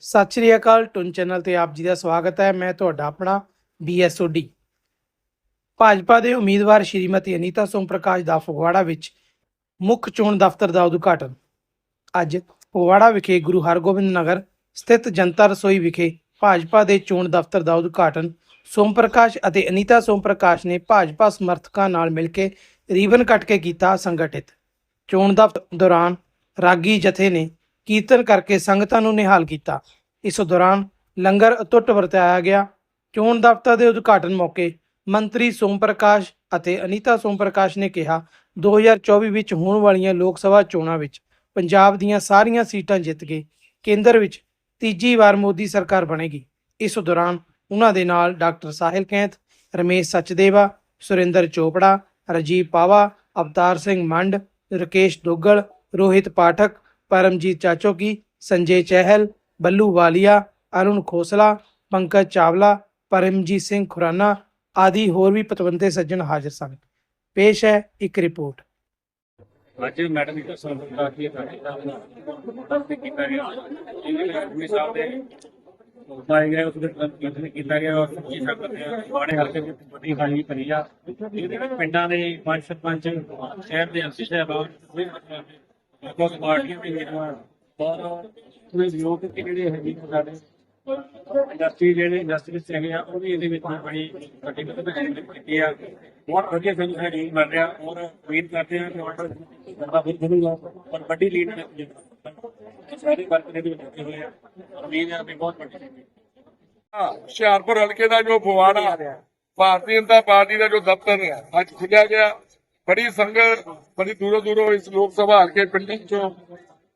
ਸਤਿ ਸ਼੍ਰੀ ਅਕਾਲ, ਟੁਨ ਚੈਨਲ ਤੇ ਆਪ ਜੀ ਦਾ ਸਵਾਗਤ ਹੈ। ਮੈਂ ਤੁਹਾਡਾ ਆਪਣਾ ਬੀਐਸਓਡੀ ਭਾਜਪਾ ਦੇ ਉਮੀਦਵਾਰ ਸ਼੍ਰੀਮਤੀ ਅਨੀਤਾ ਸੋਮ ਪ੍ਰਕਾਸ਼ ਦਾ ਫਗਵਾੜਾ ਵਿੱਚ ਮੁੱਖ ਚੋਣ ਦਫ਼ਤਰ ਦਾ ਉਦਘਾਟਨ। ਅੱਜ ਫਗਵਾੜਾ ਵਿਖੇ ਗੁਰੂ ਹਰਗੋਬਿੰਦ ਨਗਰ ਸਥਿਤ ਜਨਤਾ ਰਸੋਈ ਵਿਖੇ ਭਾਜਪਾ ਦੇ ਚੋਣ ਦਫ਼ਤਰ ਦਾ ਉਦਘਾਟਨ। ਸੋਮ ਪ੍ਰਕਾਸ਼ ਅਤੇ ਅਨੀਤਾ ਸੋਮ ਪ੍ਰਕਾਸ਼ ਨੇ ਭਾਜਪਾ ਸਮਰਥਕਾਂ ਨਾਲ ਮਿਲ ਕੇ ਰੀਬਨ ਕੱਟ ਕੇ ਕੀਤਾ ਸੰਗਠਿਤ। ਚੋਣ ਦਫ਼ਤਰ ਦੌਰਾਨ ਰਾਗੀ ਜਥੇ ਨੇ ਕੀਰਤਨ ਕਰਕੇ ਸੰਗਤਾਂ ਨੂੰ ਨਿਹਾਲ ਕੀਤਾ। ਇਸ ਦੌਰਾਨ ਲੰਗਰ ਅਟੁੱਟ ਵਰਤਾਇਆ ਗਿਆ। ਚੋਣ ਦਫ਼ਤਰ ਦੇ ਉਦਘਾਟਨ ਮੌਕੇ ਮੰਤਰੀ ਸੋਮ ਪ੍ਰਕਾਸ਼ ਅਤੇ ਅਨੀਤਾ ਸੋਮ ਪ੍ਰਕਾਸ਼ ਨੇ ਕਿਹਾ 2024 ਵਿੱਚ ਹੋਣ ਵਾਲੀਆਂ ਲੋਕ ਸਭਾ ਚੋਣਾਂ ਵਿੱਚ ਪੰਜਾਬ ਦੀਆਂ ਸਾਰੀਆਂ ਸੀਟਾਂ ਜਿੱਤ ਕੇ ਕੇਂਦਰ ਵਿੱਚ ਤੀਜੀ ਵਾਰ ਮੋਦੀ ਸਰਕਾਰ ਬਣੇਗੀ। ਇਸ ਦੌਰਾਨ ਉਹਨਾਂ ਦੇ ਨਾਲ ਡਾਕਟਰ ਸਾਹਿਲ ਕੈਂਥ, ਰਮੇਸ਼ ਸਚਦੇਵਾ, ਸੁਰਿੰਦਰ ਚੋਪੜਾ, ਰਾਜੀਵ ਪਾਵਾ, ਅਵਤਾਰ ਸਿੰਘ ਮੰਡ, ਰਕੇਸ਼ ਦੁੱਗਲ, ਰੋਹਿਤ ਪਾਠਕ ਪਰਮਜੀਤ ਚਾਚੋਕੀ ਸੰਜੇ ਚਹਿਲ ਬੱਲੂ ਵਾਲੀਆ ਅਰੁਣ ਖੋਸਲਾ ਪੰਕਜ ਚਾਵਲਾ ਪਰਮਜੀਤ ਸਿੰਘ ਖੁਰਾਨਾ ਆਦਿ ਹੋਰ ਵੀ ਪਤਵੰਤੇ ਸੱਜਣ ਹਾਜ਼ਰ ਸਨ ਪੇਸ਼ ਹੈ ਇੱਕ ਰਿਪੋਰਟ ਅੱਜ ਮੈਡਮ ਜੀ ਦਾ ਸੰਪਰਕ ਕਰਕੇ ਸਾਡੇ ਨਾਲ ਤੇ ਕੀਤਾ ਗਿਆ ਇਹਦੇ ਵਿੱਚ ਆਪਣੇ ਸਾਹਿਬ ਦੇ ਉਪਾਏ ਗਏ ਉਸ ਦੇ ਕੀਰਤਨ ਕੀਤਾ ਗਿਆ ਔਰ ਸੱਚੀ ਸੰਗਤ ਨੇ ਬਾੜੇ ਹਲਕੇ ਵਿੱਚ ਵੱਡੀ ਹਾਜ਼ਰੀ ਭਰੀ ਆ ਇਹਦੇ ਵਿੱਚ ਪਿੰਡਾਂ ਦੇ ਪੰਜ ਸਰਪੰਚ ਸ਼ਹਿਰ ਦੇ ਅੰਸੀ ਸਾਹਿਬਾਨ ਬਹੁਤ ਪਾਰਟੀਆਂ ਦੇ ਉਮੀਦਵਾਰ ਔਰ ਪੂਰੇ ਯੋਗ ਜਿਹੜੇ ਹੈਗੇ ਸਾਡੇ ਇੰਡਸਟਰੀ ਜਿਹੜੇ ਇੰਡਸਟਰੀ ਹੈਗੇ ਆ, ਉਹ ਵੀ ਇਹਦੇ ਵਿੱਚ ਬੜੀ ਵੱਡੀ ਮਦਦ ਕੀਤੀ ਆ, ਬਹੁਤ ਵਧੀਆ ਸਾਨੂੰ ਹੈ ਲੀਡ ਮਿਲ ਰਿਹਾ ਔਰ ਉਮੀਦ ਕਰਦੇ ਹਾਂ ਕਿ ਆਰਡਰ ਜ਼ਿਆਦਾ ਫਿਰ ਬਣੂਗਾ ਔਰ ਵੱਡੀ ਲੀਡ ਸਾਰੇ ਵਰਕ ਦੇ ਵਿੱਚ ਲੱਗੇ ਹੋਏ ਆ। ਉਮੀਦ ਹੈ ਕਿ ਬਹੁਤ ਵੱਡੀ ਹੁਸ਼ਿਆਰਪੁਰ ਹਲਕੇ ਦਾ ਜੋ ਫਵਾੜਾ ਭਾਰਤੀ ਜਨਤਾ ਪਾਰਟੀ ਦਾ ਜੋ ਦਫ਼ਤਰ ਹੈ ਅੱਜ ਖੁੱਲਿਆ ਗਿਆ। ਬੜੀ ਸੰਗਤ, ਬੜੀ ਦੂਰੋਂ ਦੂਰੋਂ ਇਸ ਲੋਕ ਸਭਾ ਹਲਕੇ ਪਿੰਡਾਂ ਚੋਂ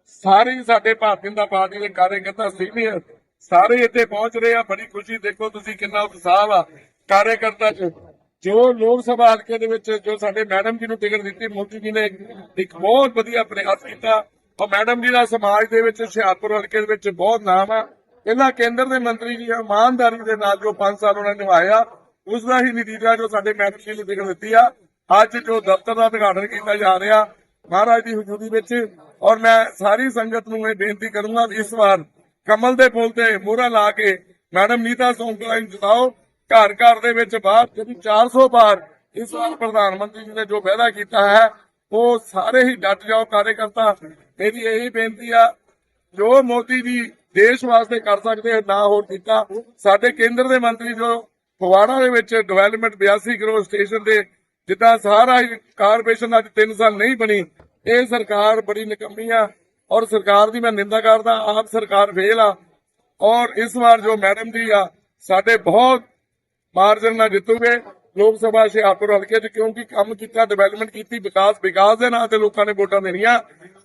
ਸਾਰੇ ਸਾਡੇ ਭਾਰਤੀ ਜਨਤਾ ਪਾਰਟੀ ਦੇ ਕਾਰਜਕਰਤਾ ਸੀਨੀਅਰ ਸਾਰੇ ਇੱਥੇ ਪਹੁੰਚ ਰਹੇ ਆ, ਬੜੀ ਖੁਸ਼ੀ ਦੇਖੋ ਤੁਸੀਂ ਕਿੰਨਾ ਉਤਸ਼ਾਹ ਆ ਕਾਰਜਕਰਤਾ ਚ। ਜੋ ਲੋਕ ਸਭਾ ਹਲਕੇ ਦੇ ਵਿੱਚ ਜੋ ਸਾਡੇ ਮੈਡਮ ਜੀ ਨੂੰ ਟਿਕਟ ਦਿੱਤੀ, ਮੋਦੀ ਜੀ ਨੇ ਇੱਕ ਬਹੁਤ ਵਧੀਆ ਪ੍ਰਯਾਸ ਕੀਤਾ। ਔਰ ਮੈਡਮ ਜੀ ਦਾ ਸਮਾਜ ਦੇ ਵਿੱਚ, ਹੁਸ਼ਿਆਰਪੁਰ ਹਲਕੇ ਦੇ ਵਿੱਚ ਬਹੁਤ ਨਾਮ ਆ। ਇਹਨਾਂ ਕੇਂਦਰ ਦੇ ਮੰਤਰੀ ਜੀ ਇਮਾਨਦਾਰੀ ਦੇ ਨਾਲ ਜੋ 5 ਸਾਲ ਉਹਨਾਂ ਨੇ ਨਿਭਾਇਆ ਉਸ ਦਾ ਹੀ ਨਤੀਜਾ ਜੋ ਸਾਡੇ ਮੈਡਮ ਜੀ ਨੂੰ ਟਿਕਟ ਦਿੱਤੀ ਆ। ਅੱਜ ਜੋ ਦਫ਼ਤਰ ਦਾ ਉਦਘਾਟਨ ਕੀਤਾ ਜਾ ਰਿਹਾ, ਮਹਾਰਾਜ ਦੀ ਹਜ਼ੂਰੀ ਵਿੱਚ, ਔਰ ਮੈਂ ਸਾਰੀ ਸੰਗਤ ਨੂੰ ਇਹ ਬੇਨਤੀ ਕਰੂੰਗਾ, ਇਸ ਵਾਰ ਕਮਲ ਦੇ ਫੁੱਲ ਤੇ ਮੋਹਰਾ ਲਾ ਕੇ, ਮੈਡਮ ਨੀਤਾ ਸੋਂਕਲਾ ਜਿਤਾਓ, ਘਰ ਘਰ ਦੇ ਵਿੱਚ ਬਾਹਰ, ਜਿਹੜੀ 400 ਪਾਰ ਇਸ ਵਾਰ ਪ੍ਰਧਾਨ ਮੰਤਰੀ ਜੀ ਨੇ ਜੋ ਵਾਅਦਾ ਕੀਤਾ ਹੈ, ਉਹ ਸਾਰੇ ਹੀ ਡਟ ਜਾਓ ਕਾਰਜਕਰਤਾ। ਮੇਰੀ ਇਹੀ ਬੇਨਤੀ ਆ, ਜੋ ਮੋਦੀ ਜੀ ਦੇਸ਼ ਵਾਸਤੇ ਕਰ ਸਕਦੇ ਨਾ ਹੋਰ ਕੀਤਾ। ਸਾਡੇ ਕੇਂਦਰ ਦੇ ਮੰਤਰੀ ਜੋ ਫਗਵਾੜਾ ਦੇ ਵਿੱਚ ਡਿਵੈਲਪਮੈਂਟ 82 ਕਰੋੜ ਸਟੇਸ਼ਨ ਦੇ ਜਿੱਦਾਂ ਸਾਰਾ ਕਾਰਪੋਰੇਸ਼ਨ ਅੱਜ 3 ਸਾਲ ਨਹੀਂ ਬਣੀ, ਇਹ ਸਰਕਾਰ ਬੜੀ ਨਿਕੰਮੀ ਆ ਔਰ ਸਰਕਾਰ ਦੀ ਮੈਂ ਨਿੰਦਾ ਕਰਦਾ, ਆਪ ਸਰਕਾਰ ਫੇਲ ਆ। ਔਰ ਇਸ ਵਾਰ ਜੋ ਮੈਡਮ ਜੀ ਆ, ਸਾਡੇ ਬਹੁਤ ਮਾਰਜਨ ਨਾਲ ਜਿੱਤੂਗੇ, ਲੋਕ ਸਭਾ ਹੁਸ਼ਿਆਰਪੁਰ ਹਲਕੇ 'ਚ, ਕਿਉਂਕਿ ਕੰਮ ਕੀਤਾ ਡਿਵੈਲਪਮੈਂਟ ਕੀਤੀ, ਵਿਕਾਸ ਵਿਕਾਸ ਦੇ ਨਾਂ ਤੇ ਲੋਕਾਂ ਨੇ ਵੋਟਾਂ ਦੇਣੀਆਂ।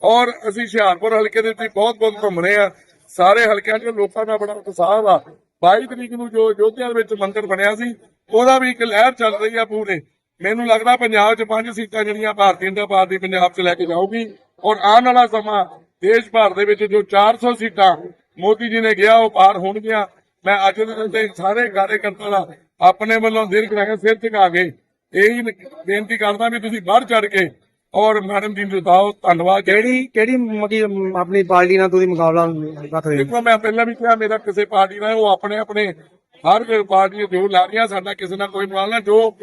ਔਰ ਅਸੀਂ ਹੁਸ਼ਿਆਰਪੁਰ ਹਲਕੇ ਦੇ ਵਿੱਚ ਬਹੁਤ ਬਹੁਤ ਘੁੰਮ ਰਹੇ ਆ ਸਾਰੇ ਹਲਕਿਆਂ 'ਚ ਲੋਕਾਂ ਦਾ ਬੜਾ ਉਤਸ਼ਾਹ ਆ 22 ਤਰੀਕ ਨੂੰ ਜੋ ਯੋਧਿਆਂ ਦੇ ਵਿੱਚ ਮੰਦਰ ਬਣਿਆ ਸੀ, ਉਹਦਾ ਵੀ ਇੱਕ ਲਹਿਰ ਚੱਲ ਰਹੀ ਆ ਪੂਰੇ। ਮੈਨੂੰ ਲੱਗਦਾ ਪੰਜਾਬ 'ਚ ਪੰਜ ਸੀਟਾਂ ਜਿਹੜੀਆਂ ਭਾਰਤੀ ਜਨਤਾ ਪਾਰਟੀ ਪੰਜਾਬ 'ਚ ਲੈ ਕੇ ਜਾਊਗੀ। ਔਰ ਆਉਣ ਵਾਲਾ ਸਮਾਂ ਦੇਸ਼ ਭਰ ਦੇ ਵਿੱਚ ਜੋ 400 ਸੀਟਾਂ ਮੋਦੀ ਜੀ ਨੇ ਗਿਆ ਉਹ ਪਾਰ ਹੋਣਗੀਆਂ। ਮੈਂ ਅੱਜ ਦੇ ਦਿਨ ਤੇ ਸਾਰੇ ਕਾਰਜਕਰਤਾ ਦਾ ਆਪਣੇ ਵੱਲੋਂ ਦਿਲ ਕਰਾਂਗੇ ਸਿਰ ਝੁਕਾ ਕੇ ਇਹੀ ਬੇਨਤੀ ਕਰਦਾ ਵੀ ਤੁਸੀਂ ਵੱਧ ਚੜ ਕੇ ਔਰ ਮੈਡਮ ਜੀ ਨੂੰ ਜਿਤਾਓ ਧੰਨਵਾਦ। ਕਿਹੜੀ ਕਿਹੜੀ ਆਪਣੀ ਪਾਰਟੀ ਨਾਲ ਤੁਸੀਂ ਮੁਕਾਬਲਾ ਰੱਖ ਰਹੇ ਹੋ? ਦੇਖੋ ਮੈਂ ਪਹਿਲਾਂ ਵੀ ਕਿਹਾ ਮੇਰਾ ਕਿਸੇ ਪਾਰਟੀ ਨਾਲ ਉਹ ਆਪਣੇ ਆਪਣੇ ਹਰ ਪਾਰਟੀ ਜੋ ਲਾ ਰਹੀਆਂ ਸਾਡਾ ਕਿਸੇ ਨਾਲ ਕੋਈ ਮੁਕਾਬਲਾ। ਜੋ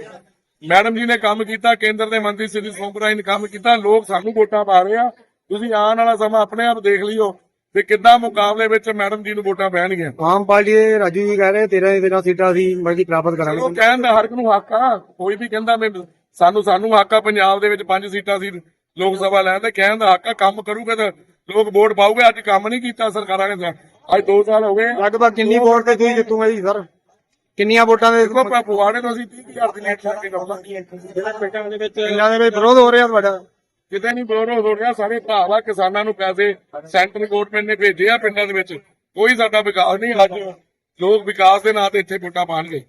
ਮੈਡਮ ਜੀ ਨੇ ਕੰਮ ਕੀਤਾ ਕੇਂਦਰ ਦੇ ਮੰਤਰੀ ਸ੍ਰੀ ਸੋਮਰਾਈ ਨੇ ਕੰਮ ਕੀਤਾ ਲੋਕ ਸਾਨੂੰ ਵੋਟਾਂ ਪਾ ਰਹੇ ਆ। ਤੁਸੀਂ ਆਉਣ ਵਾਲਾ ਸਮਾਂ ਆਪਣੇ ਆਪ ਦੇਖ ਲਿਓ ਵੀ ਕਿੱਦਾਂ ਮੁਕਾਬਲੇ ਵਿੱਚ ਮੈਡਮ ਜੀ ਨੂੰ ਵੋਟਾਂ ਪੈਣਗੀਆਂ। ਆਮ ਪਾਰਟੀ ਦੇ ਰਾਜੂ ਜੀ ਕਹਿ ਰਹੇ 13 ਦੀ 13 ਸੀਟਾਂ ਅਸੀਂ ਮਰਜ਼ੀ ਪ੍ਰਾਪਤ ਉਹ ਕਰਾਂਗੇ ਕਹਿਣ ਦਾ ਹਰ ਇੱਕ ਨੂੰ ਹੱਕ ਆ ਕੋਈ ਵੀ ਕਹਿੰਦਾ ਮੈਂ ਸਾਨੂੰ ਸਾਨੂੰ ਹੱਕ ਆ ਪੰਜਾਬ ਦੇ ਵਿੱਚ ਪੰਜ ਸੀਟਾਂ ਸੀ ਲੋਕ ਸਭਾ ਲੈਣ ਦਾ ਕਹਿਣ ਦਾ ਹੱਕ ਆ ਕੰਮ ਕਰੂਗਾ ਤਾਂ ਲੋਕ ਵੋਟ ਪਾਉਗੇ ਅੱਜ ਕੰਮ ਨਹੀਂ ਕੀਤਾ ਸਰਕਾਰਾਂ ਨੇ ਅੱਜ 2 ਸਾਲ ਹੋ ਗਏ। ਲਗਭਗ ਕਿੰਨੀ ਵੋਟ ਤੇ ਤੁਸੀਂ ਜਿੱਤੂਗੇ ਜੀ ਸਰ? ਕਿੰਨੀਆਂ ਵੋਟਾਂ ਦੇ ਦੇਖੋ ਪਵਾੜੇ ਤੋਂ ਅਸੀਂ 30000 ਦੀ ਲੀਡ ਲੈ ਕੇ ਜਿਹੜਾ ਪਿੰਡਾਂ ਦੇ ਵਿੱਚ ਪਿੰਡਾਂ ਦੇ ਵਿੱਚ ਵਿਰੋਧ ਹੋ ਰਿਹਾ ਤੁਹਾਡਾ? ਕਿਤੇ ਨਹੀਂ ਵਿਰੋਧ ਹੋ ਰਿਹਾ ਸਾਰੇ ਭਾਵਾ ਕਿਸਾਨਾਂ ਨੂੰ ਪੈਸੇ ਸੈਂਟਰਲ ਗਵਰਨਮੈਂਟ ਨੇ ਭੇਜੇ ਆ ਪਿੰਡਾਂ ਦੇ ਵਿੱਚ। ਕੋਈ ਸਾਡਾ ਵਿਕਾਸ ਨਹੀਂ ਅੱਜ ਲੋਕ ਵਿਕਾਸ ਦੇ ਨਾਂ ਤੇ ਇੱਥੇ ਵੋਟਾਂ ਪਾਣਗੇ।